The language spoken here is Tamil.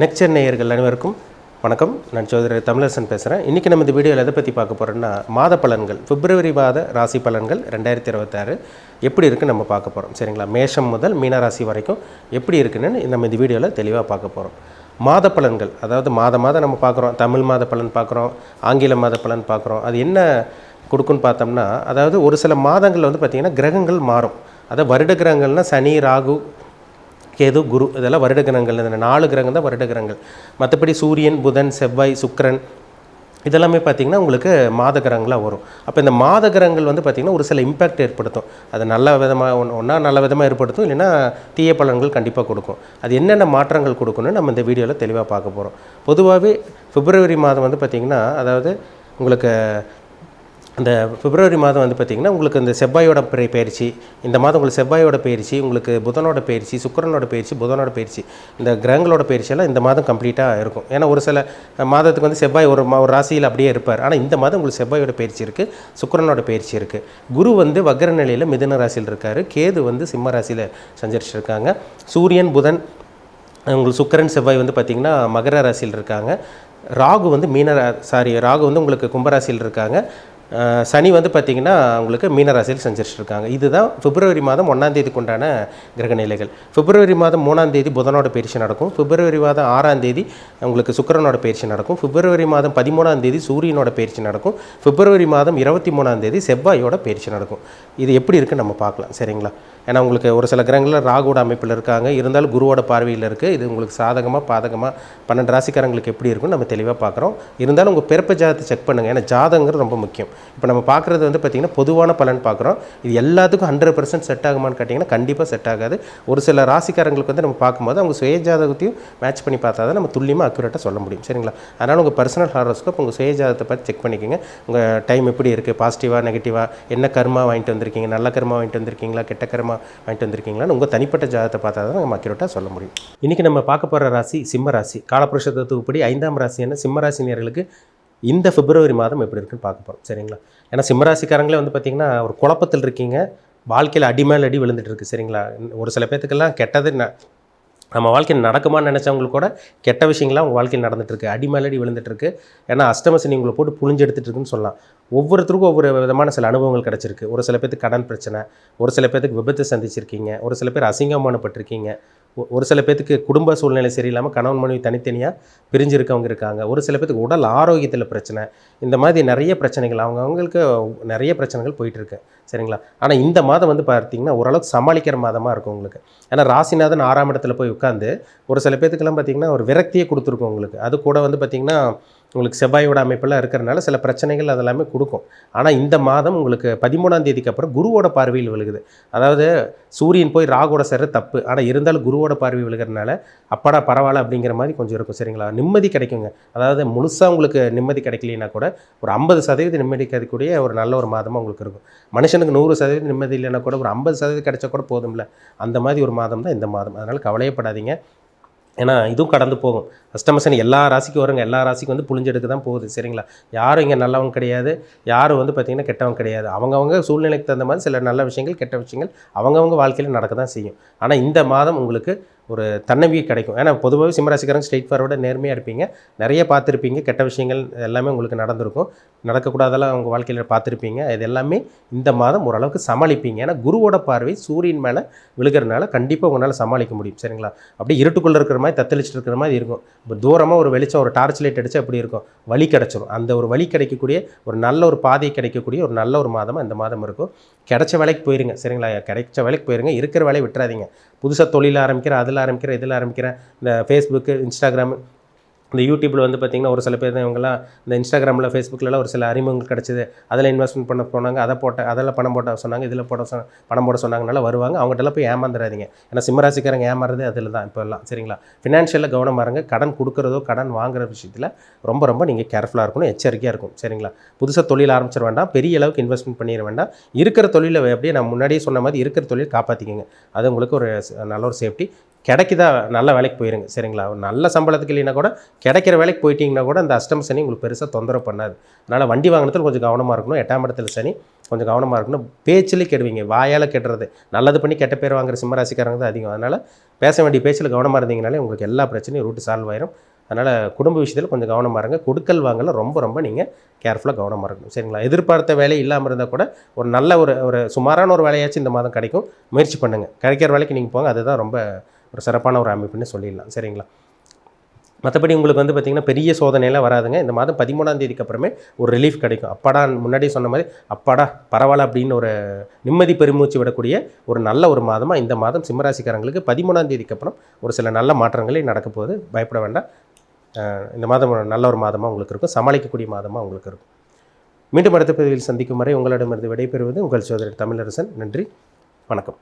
நெக்ஸ்ட் நேயர்கள் அனைவருக்கும் வணக்கம். நான் சோதரர் தமிழரசன் பேசுகிறேன் இன்றைக்கி நம்ம இந்த வீடியோவில் எதை பற்றி பார்க்க போகிறோம்னா மாத பலன்கள் பிப்ரவரி மாத ராசி பலன்கள் ரெண்டாயிரத்தி இருபத்தாறு எப்படி இருக்குன்னு நம்ம பார்க்க போகிறோம் சரிங்களா? மேஷம் முதல் மீன ராசி வரைக்கும் எப்படி இருக்குன்னு நம்ம இந்த வீடியோவில் தெளிவாக பார்க்க போகிறோம் மாத பலன்கள் அதாவது மாத மாதம் நம்ம பார்க்குறோம். தமிழ் மாத பலன் பார்க்குறோம். ஆங்கில மாத பலன் பார்க்குறோம். அது என்ன கொடுக்குன்னு பார்த்தோம்னா அதாவது ஒரு சில மாதங்கள் வந்து பார்த்திங்கன்னா கிரகங்கள் மாறும். அதாவது வருட கிரகங்கள்னால் சனி ராகு கேது குரு இதெல்லாம் வருட கிரகங்கள். இந்த நாலு கிரகம் தான் வருட கிரகங்கள். மற்றபடி சூரியன் புதன் செவ்வாய் சுக்கிரன் இதெல்லாமே பார்த்திங்கன்னா உங்களுக்கு மாத கிரகங்களாக வரும். அப்போ இந்த மாத கிரகங்கள் வந்து பார்த்திங்கன்னா ஒரு சில இம்பேக்ட் ஏற்படுத்தும். அது நல்ல விதமாக ஒன்று ஒன்றா நல்ல விதமாக ஏற்படுத்தும். இல்லைன்னா தீய பலன்கள் கண்டிப்பாக கொடுக்கும். அது என்னென்ன மாற்றங்கள் கொடுக்குன்னு நம்ம இந்த வீடியோவில் தெளிவாக பார்க்க போகிறோம் பொதுவாகவே பிப்ரவரி மாதம் வந்து பார்த்திங்கன்னா அதாவது உங்களுக்கு அந்த பிப்ரவரி மாதம் வந்து பார்த்திங்கன்னா உங்களுக்கு இந்த செவ்வாயோட பிறை பயிற்சி இந்த மாதம் உங்களுக்கு செவ்வாயோட பயிற்சி உங்களுக்கு புதனோட பயிற்சி சுக்கரனோட பயிற்சி புதனோட பயிற்சி இந்த கிரகங்களோட பயிற்சியெல்லாம் இந்த மாதம் கம்ப்ளீட்டாக இருக்கும். ஏன்னா ஒரு சில மாதத்துக்கு வந்து செவ்வாய் ஒரு மா- ஒரு ராசியில் அப்படியே இருப்பார். ஆனால் இந்த மாதம் உங்களுக்கு செவ்வாயோட பயிற்சி இருக்குது சுக்கிரனோட பயிற்சி இருக்குது குரு வந்து வக்ர நிலையில் மிதுன ராசியில் இருக்கார். கேது வந்து சிம்ம ராசியில் சஞ்சரிச்சிருக்காங்க. சூரியன் புதன் உங்களுக்கு சுக்கிரன் செவ்வாய் வந்து பார்த்திங்கன்னா மகர ராசியில் இருக்காங்க. ராகு வந்து மீன சாரி ராகு வந்து உங்களுக்கு கும்பராசியில் இருக்காங்க. சனி வந்து பார்த்திங்கன்னா உங்களுக்கு மீனராசியில் சஞ்சரிச்சிட்டு இருக்காங்க இதுதான் பிப்ரவரி மாதம் ஒன்றாந்தேதிக்கு உண்டான கிரக நிலைகள். பிப்ரவரி மாதம் மூணாந்தேதி புதனோட பயிற்சி நடக்கும். பிப்ரவரி மாதம் ஆறாந்தேதி உங்களுக்கு சுக்கரனோட பயிற்சி நடக்கும். பிப்ரவரி மாதம் பதிமூணாந்தேதி சூரியனோட பயிற்சி நடக்கும். பிப்ரவரி மாதம் இருபத்தி மூணாந்தேதி செவ்வாயோட பயிற்சி நடக்கும். இது எப்படி இருக்குன்னு நம்ம பார்க்கலாம். சரிங்களா? ஏன்னா உங்களுக்கு ஒரு சில கிரகங்களில் ராகுவோட அமைப்பில் இருக்காங்க. இருந்தாலும் குருவோட பார்வையில் இருக்குது இது உங்களுக்கு சாதகமாக பாதகமாக பன்னெண்டு ராசிக்காரங்களுக்கு எப்படி இருக்குன்னு நம்ம தெளிவாக பார்க்குறோம். இருந்தாலும் உங்கள் பிறப்பு ஜாதத்தை செக் பண்ணுங்கள் ஏன்னா ஜாதகங்கிறது ரொம்ப முக்கியம். இப்போ நம்ம பார்க்குறது வந்து பார்த்திங்கன்னா பொதுவான பலன் பார்க்குறோம். இது எல்லாத்துக்கும் ஹண்ட்ரட் பர்சன்ட் செட் ஆகுமான்னு கேட்டிங்கன்னா கண்டிப்பாக செட் ஆகாது. ஒரு சில ராசிக்காரங்களுக்கு வந்து நம்ம பார்க்கும்போது அவங்க சுயஜாதகத்தையும் மேட்ச் பண்ணி பார்த்தா தான் நம்ம துல்லியமாக அக்யூரேட்டாக சொல்ல முடியும். சரிங்களா? அதனால் உங்கள் பர்சனல் ஹாரோஸ்கோப் உங்கள் சுயஜாதத்தை பார்த்து செக் பண்ணிக்கோங்க. உங்கள் டைம் எப்படி இருக்குது பாசிட்டிவாக நெகட்டிவாக என்ன கர்மா வாங்கிட்டு வந்திருக்கீங்க? நல்ல கர்மா வாங்கிட்டு வந்திருக்கீங்களா? கெட்ட கர்மா வாங்கிட்டு வந்திருக்கீங்களான்னு உங்கள் தனிப்பட்ட ஜாதகத்தை பார்த்தா தான் நம்ம அக்யூரேட்டாக சொல்ல முடியும். இன்றைக்கி நம்ம பார்க்க போகிற ராசி சிம்ம ராசி. காலபுருஷ தத்துவப்படி ஐந்தாம் ராசியான சிம்ம ராசினியர்களுக்கு இந்த பிப்ரவரி மாதம் எப்படி இருக்குன்னு பார்க்க போகிறோம் சரிங்களா? ஏன்னா சிம்மராசிக்காரங்களே வந்து பார்த்திங்கன்னா ஒரு குழப்பத்தில் இருக்கீங்க. வாழ்க்கையில் அடி மேல் அடி விழுந்துட்டு இருக்கு. சரிங்களா? ஒரு சில பேத்துக்கெல்லாம் கெட்டது ந- நம்ம வாழ்க்கையில் நடக்குமான்னு நினச்சவங்களுக்கு கூட கெட்ட விஷயங்கள்லாம் உங்கள் வாழ்க்கையில் நடந்துட்டுருக்கு அடி மேலடி விழுந்துட்டுருக்கு ஏன்னா அஷ்டமசனி உங்களை போட்டு புழிஞ்சு எடுத்துட்டு இருக்குன்னு சொல்லலாம். ஒவ்வொருத்தருக்கும் ஒவ்வொரு விதமான சில அனுபவங்கள் கிடச்சிருக்கு. ஒரு சில பேருக்கு கடன் பிரச்சனை ஒரு சில பேருக்கு விபத்து சந்திச்சிருக்கீங்க. ஒரு சில பேர் அசிங்கமானப்பட்டிருக்கீங்க. ஒரு சில பேத்துக்கு குடும்ப சூழ்நிலை சரியில்லாமல் கணவன் மனைவி தனித்தனியாக பிரிஞ்சிருக்கவங்க இருக்காங்க. ஒரு சில பேத்துக்கு உடல் ஆரோக்கியத்தில் பிரச்சனை இந்த மாதிரி நிறைய பிரச்சனைகள் அவங்க அவங்களுக்கு நிறைய பிரச்சனைகள் போயிட்டுருக்கு. சரிங்களா? ஆனால் இந்த மாதம் வந்து பார்த்திங்கன்னா ஓரளவுக்கு சமாளிக்கிற மாதமாக இருக்கும் உங்களுக்கு. ஏன்னா ராசிநாதன் ஆறாம் இடத்துல போய் உட்காந்து ஒரு சில பேத்துக்கெல்லாம் பார்த்திங்கன்னா ஒரு விரக்தியை கொடுத்துருக்கும் உங்களுக்கு. அது கூட வந்து பார்த்தீங்கன்னா உங்களுக்கு செவ்வாயோட அமைப்பெல்லாம் இருக்கிறனால சில பிரச்சனைகள் அதெல்லாமே கொடுக்கும். ஆனால் இந்த மாதம் உங்களுக்கு பதிமூணாம் தேதிக்கு அப்புறம் குருவோட பார்வையில் விழுகுது. அதாவது சூரியன் போய் ராகோட சேர தப்பு. ஆனால் இருந்தாலும் குருவோட பார்வை விழுகிறனால அப்பாடா பரவாயில்ல அப்படிங்கிற மாதிரி கொஞ்சம் இருக்கும் சரிங்களா? நிம்மதி கிடைக்குங்க. அதாவது முழுசாக உங்களுக்கு நிம்மதி கிடைக்கலனா கூட ஒரு ஐம்பது சதவீதம் நிம்மதி கிடைக்கக்கூடிய ஒரு நல்ல ஒரு மாதமாக உங்களுக்கு இருக்கும். மனுஷனுக்கு நூறு சதவீதம் நிம்மதி இல்லைன்னா கூட ஒரு ஐம்பது சதவீதம் கிடைச்சா கூட போதும்ல. அந்த மாதிரி ஒரு மாதம் தான் இந்த மாதம். அதனால் கவலையப்படாதீங்க. ஏன்னா இதுவும் கடந்து போகும். அஷ்டமசனி எல்லா ராசிக்கும் வருங்க. எல்லா ராசிக்கும் வந்து புளிஞ்செடுக்க தான் போகுது. சரிங்களா? யாரும் இங்கே நல்லவங்க கிடையாது. யாரும் வந்து பார்த்திங்கன்னா கெட்டவங்க கிடையாது. அவங்கவுங்க சூழ்நிலைக்கு தகுந்த மாதிரி சில நல்ல விஷயங்கள் கெட்ட விஷயங்கள் அவங்கவுங்க வாழ்க்கையில் நடக்க தான் செய்யும். ஆனால் இந்த மாதம் உங்களுக்கு ஒரு தன்னம்பிக்கை கிடைக்கும். ஏன்னா பொதுவாகவே சிம்மராசிக்காரங்க ஸ்ட்ரெயிட் ஃபார்வர்டாக நேர்மையாக இருப்பீங்க. நிறைய பார்த்துருப்பீங்க. கெட்ட விஷயங்கள் எல்லாமே உங்களுக்கு நடந்திருக்கும். நடக்கக்கூடாதெல்லாம் உங்கள் வாழ்க்கையில் பார்த்துருப்பீங்க. இது எல்லாமே இந்த மாதம் ஓரளவுக்கு சமாளிப்பீங்க. ஏன்னா குருவோட பார்வை சூரியன் மேலே விழுகிறனால கண்டிப்பாக உங்களால் சமாளிக்க முடியும். சரிங்களா? அப்படியே இருட்டுக்குள்ளே இருக்கிற மாதிரி தத்தளிச்சுட்டு இருக்கிற மாதிரி இருக்கும். இப்போ தூரமாக ஒரு வெளிச்சம் ஒரு டார்ச் லைட் அடித்தா எப்படி இருக்கும்? வழி கிடச்சிரும். அந்த ஒரு வழி கிடைக்கக்கூடிய ஒரு நல்ல ஒரு பாதை கிடைக்கக்கூடிய ஒரு நல்ல ஒரு மாதமாக இந்த மாதம் இருக்கும். கிடைச்ச வேலைக்கு போயிருங்க. சரிங்களா? கிடைச்ச வேலைக்கு போயிருங்க. இருக்கிற வேலையை விட்டுறாதீங்க. புதுசாக தொழில் ஆரம்பிக்கிறேன் அதில் ஆரம்பிக்கிறேன் இதில் ஆரம்பிக்கிறேன் இந்த ஃபேஸ்புக்கு இன்ஸ்டாகிராமு இந்த யூடியூப்பில் வந்து பார்த்திங்கன்னா ஒரு சில பேர் இவங்கெல்லாம் இந்த இன்ஸ்டாகிராமில் ஃபேஸ்புக்கிலலாம் ஒரு சில அறிமுகங்கள் கிடச்சிது. அதில் இன்வெஸ்ட்மெண்ட் பண்ண போனாங்க அதை போட்ட அதெல்லாம் பணம் போட்ட சொன்னாங்க இதில் போட சொன்ன பணம் போட சொன்னாங்கனால வருவாங்க. அவங்ககிட்டலாம் போய் ஏமாந்துடாதீங்க ஏன்னா சிம்மராசிக்காரங்க ஏமாறுறது அதில் தான் இப்போ எல்லாம் சரிங்களா? ஃபினான்ஷியலில் கவனமாக இருங்க. கடன் கொடுக்குறதோ கடன் வாங்குற விஷயத்தில் ரொம்ப ரொம்ப நீங்கள் கேர்ஃபுல்லாக இருக்கணும் எச்சரிக்கையாக இருக்கும் சரிங்களா? புதுசாக தொழில் ஆரம்பிச்சிட வேண்டாம். பெரிய அளவுக்கு இன்வெஸ்ட்மெண்ட் பண்ணிட வேண்டாம். இருக்கிற தொழிலை அப்படியே நான் முன்னாடியே சொன்ன மாதிரி இருக்கிற தொழில் காப்பாற்றிக்கோங்க அது உங்களுக்கு ஒரு நல்ல ஒரு சேஃப்டி கிடைக்குதா? நல்ல வேலைக்கு போயிருங்க. சரிங்களா? நல்ல சம்பளத்துக்கு இல்லைன்னா கூட கிடைக்கிற வேலைக்கு போயிட்டீங்கன்னா கூட அந்த அஷ்டம் சனி உங்களுக்கு பெருசாக தொந்தரவு பண்ணாது. அதனால் வண்டி வாங்கினதுல கொஞ்சம் கவனமாக இருக்கணும். எட்டாம் இடத்துல சனி கொஞ்சம் கவனமாக இருக்கணும். பேச்சிலே கெடுவீங்க. வாயால் கெட்டுறது நல்லது பண்ணி கெட்ட பேர் வாங்குற சிம்மராசிக்காரங்க தான் அதிகம். அதனால் பேச வேண்டிய பேச்சில் கவனமாக இருந்தீங்கனாலே உங்களுக்கு எல்லா பிரச்சனையும் ரூட்டு சால்வ் ஆயிரும். அதனால் குடும்ப விஷயத்தில் கொஞ்சம் கவனமாக இருங்க. கொடுக்கல் வாங்கல ரொம்ப ரொம்ப நீங்கள் கேர்ஃபுல்லாக கவனமாக இருக்கணும். சரிங்களா? எதிர்பார்த்த வேலை இல்லாமல் இருந்தால் கூட ஒரு நல்ல ஒரு ஒரு சுமாரான ஒரு வேலையாச்சும் இந்த மாதம் கிடைக்கும். முயற்சி பண்ணுங்கள் கிடைக்கிற வேலைக்கு நீங்கள் போங்க. அதுதான் ரொம்ப ஒரு சிறப்பான ஒரு அமைப்புன்னு சொல்லிடலாம். சரிங்களா? மற்றபடி உங்களுக்கு வந்து பார்த்திங்கன்னா பெரிய சோதனையெல்லாம் வராதுங்க. இந்த மாதம் பதிமூணாம் தேதிக்கு அப்புறமே ஒரு ரிலீஃப் கிடைக்கும். அப்பாடா முன்னாடி சொன்ன மாதிரி அப்பாடா பரவாயில்ல அப்படின்னு ஒரு நிம்மதி பெருமூச்சு விடக்கூடிய ஒரு நல்ல ஒரு மாதமாக இந்த மாதம் சிம்மராசிக்காரங்களுக்கு பதிமூணாம் தேதிக்கு அப்புறம் ஒரு சில நல்ல மாற்றங்களே நடக்க போகுது. பயப்பட வேண்டாம். இந்த மாதம் நல்ல ஒரு மாதமாக உங்களுக்கு இருக்கும். சமாளிக்கக்கூடிய மாதமாக உங்களுக்கு இருக்கும். மீண்டும் அடுத்த பதிவில் சந்திக்கும் வரை உங்களிடமிருந்து விடைபெறுவது உங்கள் சோதரர் தமிழரசன். நன்றி. வணக்கம்.